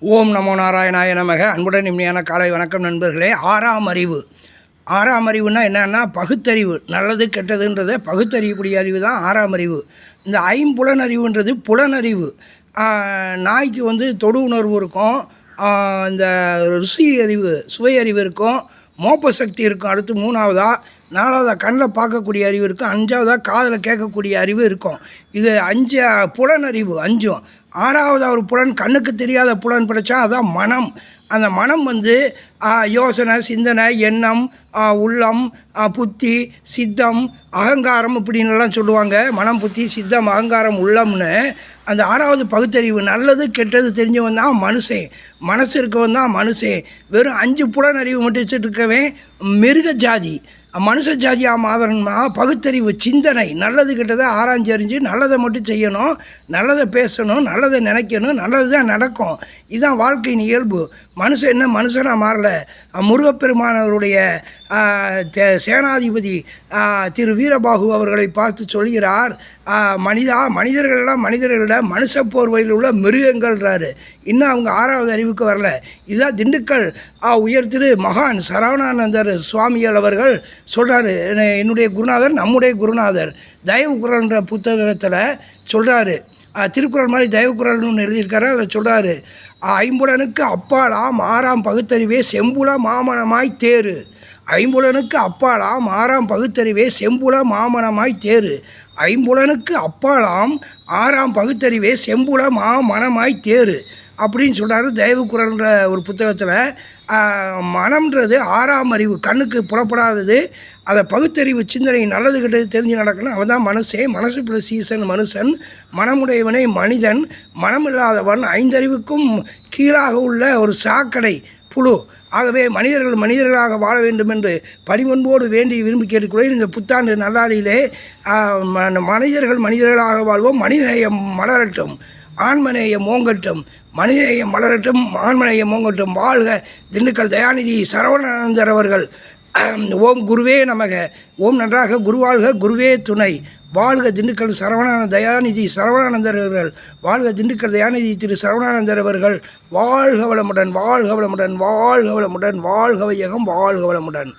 ஓம் நமோ நாராயணாய நமக. அன்புடன் இம்மையான காலை வணக்கம் நண்பர்களே. ஆறாம் அறிவு. ஆறாம் அறிவுனா என்னன்னா பகுத்தறிவு. நல்லது கெட்டதுன்றதை பகுத்தறியக்கூடிய அறிவு தான் ஆறாம் அறிவு. இந்த ஐம்புலன் அறிவுன்றது புலனறிவு நாய்க்கு வந்து தொடு உணர்வு இருக்கும். இந்த ருசி அறிவு சுவை அறிவு இருக்கும். மோப்ப சக்தி இருக்கும் அடுத்து மூணாவதாக நாலாவதாக கண்ணில் பார்க்கக்கூடிய அறிவு இருக்கும். அஞ்சாவதாக காதில் கேட்கக்கூடிய அறிவு இருக்கும். இது அஞ்சு புலனறிவு அஞ்சும். ஆறாவது ஒரு புலன் கண்ணுக்கு தெரியாத புலன் பிடிச்சா அதான் மனம். அந்த மனம் வந்து யோசனை சிந்தனை எண்ணம் உள்ளம் புத்தி சித்தம் அகங்காரம் இப்படின்லாம் சொல்லுவாங்க. மனம் புத்தி சித்தம் அகங்காரம் உள்ளம்னு. அந்த ஆறாவது பகுத்தறிவு நல்லது கெட்டது தெரிஞ்சவன் தான் மனுஷன் மனசு இருக்கவன் தான் மனுஷன் வெறும் அஞ்சு புலனறிவு மட்டும் வச்சுட்டு இருக்கவன் மிருக ஜாதி. மனுஷ ஜாதியாக மாறணும்னா பகுத்தறிவு சிந்தனை நல்லது கெட்டதை ஆராய்ஞ்சு அறிஞ்சு நல்லதை மட்டும் செய்யணும். நல்லதை பேசணும் நல்லதை நினைக்கணும் நல்லது தான் நடக்கும். இதுதான் வாழ்க்கையின் இயல்பு. மனுஷன் என்ன மனுஷனாக மாறலை. முருகப்பெருமானவருடைய சேனாதிபதி திரு வீரபாகு அவர்களை பார்த்து சொல்கிறார் மனிதா மனிதர்களெல்லாம் மனிதர்களிட மனுஷ போர்வையில் உள்ள மிருகங்கள்ன்றாரு. இன்னும் அவங்க ஆறாவது அறிவுக்கு வரல. இதுதான் திண்டுக்கல் ஆ, உயர் திரு மகான் சரவணானந்தர் சுவாமிகள் அவர்கள் சொல்கிறாரு என்னுடைய குருநாதர் நம்முடைய குருநாதர். தயவு குரல்ன்ற புத்தகத்தில் சொல்கிறாரு திருக்குறள் மாதிரி தெய்வக்குறள்னு ஒன்று எழுதியிருக்காரு. அதில் சொல்கிறாரு ஐம்புலனுக்கு அப்பாலாம் ஆறாம் பகுத்தறிவே செம்புல மாமனமாய் தேரு ஐம்புலனுக்கு அப்பாலாம் ஆறாம் பகுத்தறிவே செம்புல மாமனமாய் தேரு ஐம்புலனுக்கு அப்பாலாம் ஆறாம் பகுத்தறிவே செம்புல மாமனமாய் தேரு அப்படின்னு சொல்கிறாரு தெய்வ குரல்ன்ற ஒரு புத்தகத்தில். மனம்ன்றது ஆறாம் அறிவு கண்ணுக்கு புறப்படாதது அதை பகுத்தறிவு சிந்தனை நல்லது கிட்டது தெரிஞ்சு நடக்கணும். அவன் தான் மனசே மனசு ப்ளஸ் சீசன் மனுஷன். மனமுடையவனே மனிதன். மனமில்லாதவன் ஐந்தறிவுக்கும் கீழாக உள்ள ஒரு சாக்கடை புழு. ஆகவே மனிதர்கள் மனிதர்களாக வாழ வேண்டும் என்று பணிவன்போடு வேண்டி விரும்பி கேட்டுக்கொள்ள இந்த புத்தாண்டு நல்லாளியிலே மனிதர்கள் மனிதர்களாக வாழ்வோம். மனிதநேயம் மலரட்டும். ஆண்மநேயம் ஓங்கட்டும் மனிதநேயம் மலரட்டும் ஆண்மநேயம் ஓங்கட்டும் வாழ்க திண்டுக்கல் தயாநிதி சரவணானந்தர் அவர்கள். ஓம் குருவே நமக. ஓம் நன்றாக குருவாழ்க குருவே துணை. வாழ்க திண்டுக்கல் சரவணான தயாநிதி சரவணானந்தர் அவர்கள். வாழ்க திண்டுக்கல் தயாநிதி திரு சரவணானந்தர் அவர்கள். வாழ்க வளமுடன் வாழ்க வளமுடன் வாழ்க வளமுடன் வாழ்க வையகம் வாழ்க வளமுடன்.